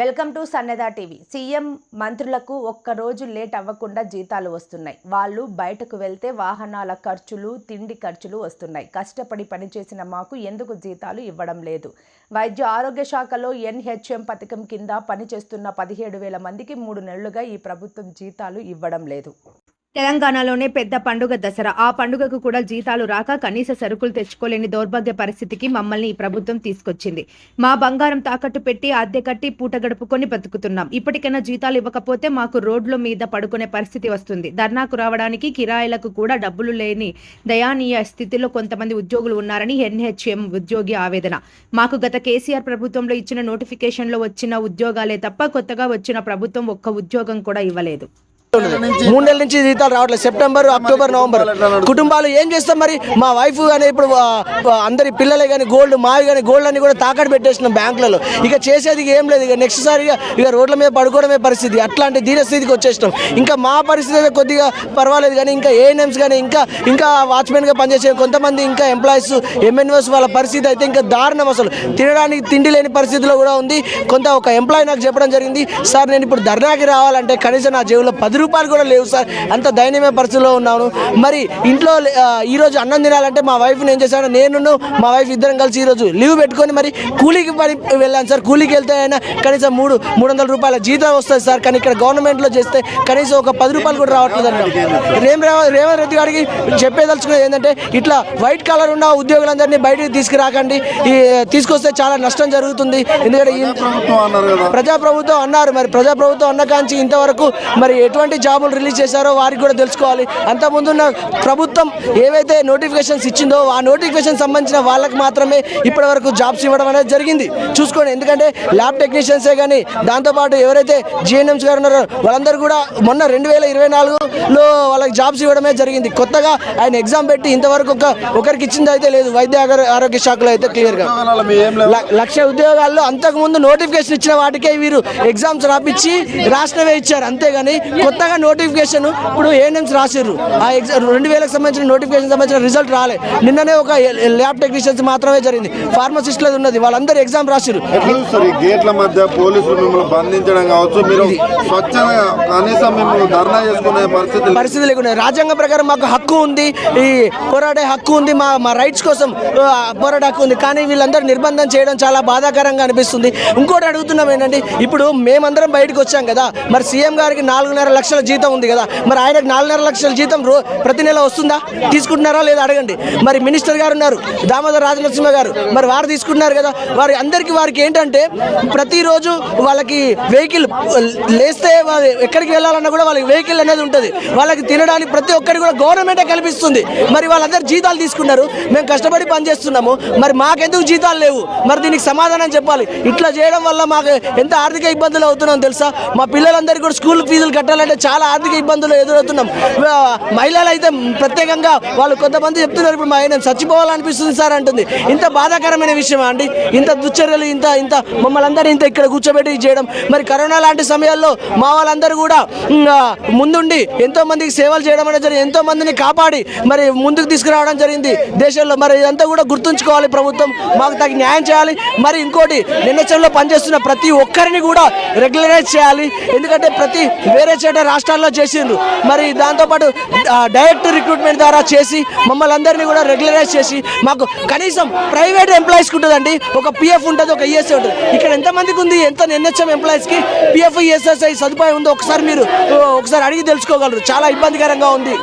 Welcome to Sannadha TV. CM మంత్రులకు ఒక్క రోజు లేట్ అవ్వకుండా జీతాలు వస్తున్నాయి. వాళ్ళు బయటకు వెళ్తే వాహనాల ఖర్చులు తిండి ఖర్చులు వస్తున్నాయి. కష్టపడి పనిచేసిన మాకు ఎందుకు జీతాలు ఇవ్వడం లేదు? వైద్య ఆరోగ్య శాఖలో ఎన్హెచ్ఎం పథకం కింద పనిచేస్తున్న పదిహేడు వేల మందికి మూడు నెలలుగా ఈ ప్రభుత్వం జీతాలు ఇవ్వడం లేదు. తెలంగాణలోనే పెద్ద పండుగ దసరా. ఆ పండుగకు కూడా జీతాలు రాక కనీస సరుకులు తెచ్చుకోలేని దౌర్భాగ్య పరిస్థితికి మమ్మల్ని ఈ ప్రభుత్వం తీసుకొచ్చింది. మా బంగారం తాకట్టు పెట్టి అద్దె కట్టి పూట గడుపుకొని బతుకుతున్నాం. ఇప్పటికైనా జీతాలు ఇవ్వకపోతే మాకు రోడ్ల మీద పడుకునే పరిస్థితి వస్తుంది. ధర్నాకు రావడానికి కిరాయిలకు కూడా డబ్బులు లేని దయానీయ స్థితిలో కొంతమంది ఉద్యోగులు ఉన్నారని ఎన్హెచ్ఎం ఉద్యోగి ఆవేదన. మాకు గత కేసీఆర్ ప్రభుత్వంలో ఇచ్చిన నోటిఫికేషన్లో వచ్చిన ఉద్యోగాలే తప్ప కొత్తగా వచ్చిన ప్రభుత్వం ఒక్క ఉద్యోగం కూడా ఇవ్వలేదు. మూడు నెలల నుంచి జీతాలు రావట్లేదు. September October November. కుటుంబాలు ఏం చేస్తాం మరి? మా వైఫ్ కానీ ఇప్పుడు అందరి పిల్లలే కానీ గోల్డ్ మావి కానీ గోల్డ్ అన్ని కూడా తాకట్టు పెట్టేసినాం బ్యాంకులలో. ఇక చేసేది ఏం లేదు. ఇక నెక్స్ట్ సారి ఇక ఇక రోడ్ల మీద పడుకోవడమే పరిస్థితి. అట్లాంటి దీన స్థితికి వచ్చేసినాం. ఇంకా మా పరిస్థితి కొద్దిగా పర్వాలేదు కానీ ఇంకా ఏఎన్ఎంస్ కానీ ఇంకా ఇంకా వాచ్మెన్గా పనిచేసే కొంతమంది ఇంకా ఎంప్లాయీస్ ఎంఎన్ఓస్ వాళ్ళ పరిస్థితి అయితే ఇంకా దారుణం అసలు. తినడానికి తిండి లేని పరిస్థితిలో కూడా ఉంది. కొంత ఒక ఎంప్లాయీ నాకు చెప్పడం జరిగింది సార్ నేను ఇప్పుడు ధర్నాకి రావాలంటే కనీసం నా జేబులో పది రూపాయలు కూడా లేవు సార్. అంత దయనీయమైన పరిస్థితిలో ఉన్నాను. మరి ఇంట్లో ఈరోజు అన్నం తినాలంటే మా వైఫ్ని ఏం చేశాను నేను మా వైఫ్ ఇద్దరం కలిసి ఈరోజు లీవ్ పెట్టుకొని మరి కూలీకి పని వెళ్ళాను సార్. కూలీకి వెళ్తే అయినా కనీసం మూడు మూడు వందల రూపాయల జీతం వస్తుంది సార్. కానీ ఇక్కడ గవర్నమెంట్లో చేస్తే కనీసం ఒక పది రూపాయలు కూడా రావట్లేదు అంటాం రేమ్ రేవ- రేవంత్ రెడ్డి గారికి చెప్పేదలుచుకునేది ఏంటంటే ఇట్లా వైట్ కలర్ ఉన్న ఉద్యోగులందరినీ బయటికి తీసుకురాకండి. ఈ తీసుకొస్తే చాలా నష్టం జరుగుతుంది. ఎందుకంటే ప్రజాప్రభుత్వం అన్నారు. మరి ప్రజాప్రభుత్వం అన్న కాంచి ఇంతవరకు మరి ఎటువంటి జాబులు రిలీజ్ చేశారో వారికి కూడా తెలుసుకోవాలి. అంతకుముందు ప్రభుత్వం ఏవైతే నోటిఫికేషన్స్ ఇచ్చిందో ఆ నోటిఫికేషన్ సంబంధించిన వాళ్ళకి మాత్రమే ఇప్పటి వరకు జాబ్స్ ఇవ్వడం అనేది జరిగింది. చూసుకోండి ఎందుకంటే ల్యాబ్ టెక్నీషియన్సే కానీ దాంతోపాటు ఎవరైతే జిఎన్ఎంస్ గారు ఉన్నారో వాళ్ళందరూ కూడా మొన్న రెండు వేల ఇరవై నాలుగులో వాళ్ళకి జాబ్స్ ఇవ్వడమే జరిగింది. కొత్తగా ఆయన ఎగ్జామ్ పెట్టి ఇంతవరకు ఒక ఒకరికి ఇచ్చింది అయితే లేదు. వైద్య ఆరోగ్య- శాఖలో అయితే క్లియర్గా. లక్ష ఉద్యోగాల్లో అంతకుముందు నోటిఫికేషన్ ఇచ్చిన వాటికే వీరు ఎగ్జామ్స్ రాపిచ్చి రాష్ట్రమే ఇచ్చారు. అంతేగాని కొత్తగా నోటిఫికేషన్ ఇప్పుడు ఏఎన్ఎంస్ రాసిర్రు. ఆ ఎగ్జామ్ రెండు వేలకు సంబంధించిన నోటిఫికేషన్ సంబంధించిన రిజల్ట్ రాలే. నిన్ననే ఒక ల్యాబ్ టెక్నీషియన్స్ మాత్రమే జరిగింది. ఫార్మసిస్టులది ఉన్నది. వాళ్ళందరూ ఎగ్జామ్ రాసిర్రు. గేట్ల మధ్య పోలీసులు మిమ్మల్ని బంధించడం కావచ్చు. మీరు స్వచ్ఛంగా కనీసం మిమ్మల్ని ధర్నా చేసుకునే పరిస్థితి లేకుండా రాజ్యాంగ ప్రకారం మాకు హక్కు ఉంది. ఈ పోరాడే హక్కు ఉంది. మా మా రైట్స్ కోసం పోరాడే హక్కు ఉంది. కానీ వీళ్ళందరూ నిర్బంధం చేయడం చాలా బాధాకరంగా అనిపిస్తుంది. ఇంకోటి అడుగుతున్నాం ఏంటంటే ఇప్పుడు మేమందరం బయటకు వచ్చాం కదా. మరి సీఎం గారికి నాలుగున్నర లక్షల లక్షల జీతం ఉంది కదా. మరి ఆయనకు నాలుగున్నర లక్షల జీతం రో ప్రతి నెల వస్తుందా? తీసుకుంటున్నారా లేదా అడగండి. మరి మినిస్టర్ గారు ఉన్నారు దామోదర్ రాజనరసింహ గారు. మరి వారు తీసుకుంటున్నారు కదా. వారి అందరికీ వారికి ఏంటంటే ప్రతిరోజు వాళ్ళకి వెహికల్ లేస్తే ఎక్కడికి వెళ్ళాలన్నా కూడా వాళ్ళకి వెహికల్ అనేది ఉంటుంది. వాళ్ళకి తినడానికి ప్రతి ఒక్కరికి కూడా గవర్నమెంటే కల్పిస్తుంది. మరి వాళ్ళందరూ జీతాలు తీసుకున్నారు మేము కష్టపడి పని చేస్తున్నాము మరి మాకెందుకు జీతాలు లేవు? మరి దీనికి సమాధానం చెప్పాలి. ఇట్లా చేయడం వల్ల మాకు ఎంత ఆర్థిక ఇబ్బందులు అవుతున్నాం తెలుసా? మా పిల్లలందరికీ కూడా స్కూల్ ఫీజులు కట్టాలంటే చాలా ఆర్థిక ఇబ్బందులు ఎదురవుతున్నాం. మహిళలు అయితే ప్రత్యేకంగా వాళ్ళు కొంతమంది చెప్తున్నారు ఇప్పుడు మా ఆయన చచ్చిపోవాలనిపిస్తుంది సార్ అంటుంది. ఇంత బాధాకరమైన విషయం అండి? ఇంత దుశ్చర్యలు ఇంత ఇంత మమ్మల్ని అందరూ ఇంత ఇక్కడ కూర్చోబెట్టి చేయడం. మరి కరోనా లాంటి సమయాల్లో మా వాళ్ళందరూ కూడా ముందుండి ఎంతో మందికి సేవలు చేయడం అనేది జరిగింది. ఎంతో మందిని కాపాడి మరి ముందుకు తీసుకురావడం జరిగింది. దేశంలో మరి ఇదంతా కూడా గుర్తుంచుకోవాలి ప్రభుత్వం. మాకు తగిన న్యాయం చేయాలి. మరి ఇంకోటి నిన్నచంలో పనిచేస్తున్న ప్రతి ఒక్కరిని కూడా రెగ్యులరైజ్ చేయాలి. ఎందుకంటే ప్రతి వేరే చోట రాష్ట్రాల్లో చేసిండ్రు. మరి దాంతోపాటు డైరెక్ట్ రిక్రూట్మెంట్ ద్వారా చేసి మమ్మల్ని అందరినీ కూడా రెగ్యులరైజ్ చేసి మాకు కనీసం ప్రైవేట్ ఎంప్లాయీస్కి ఉంటుందండి. ఒక పిఎఫ్ ఉంటుంది ఒక ఈఎస్ఐ ఉంటుంది. ఇక్కడ ఎంతమందికి ఉంది? ఎంత ఎన్హెచ్ఎం ఎంప్లాయీస్కి పిఎఫ్ ఈఎస్ఎస్ఐ సదుపాయం ఉందో ఒకసారి మీరు ఒకసారి అడిగి తెలుసుకోగలరు. చాలా ఇబ్బందికరంగా ఉంది.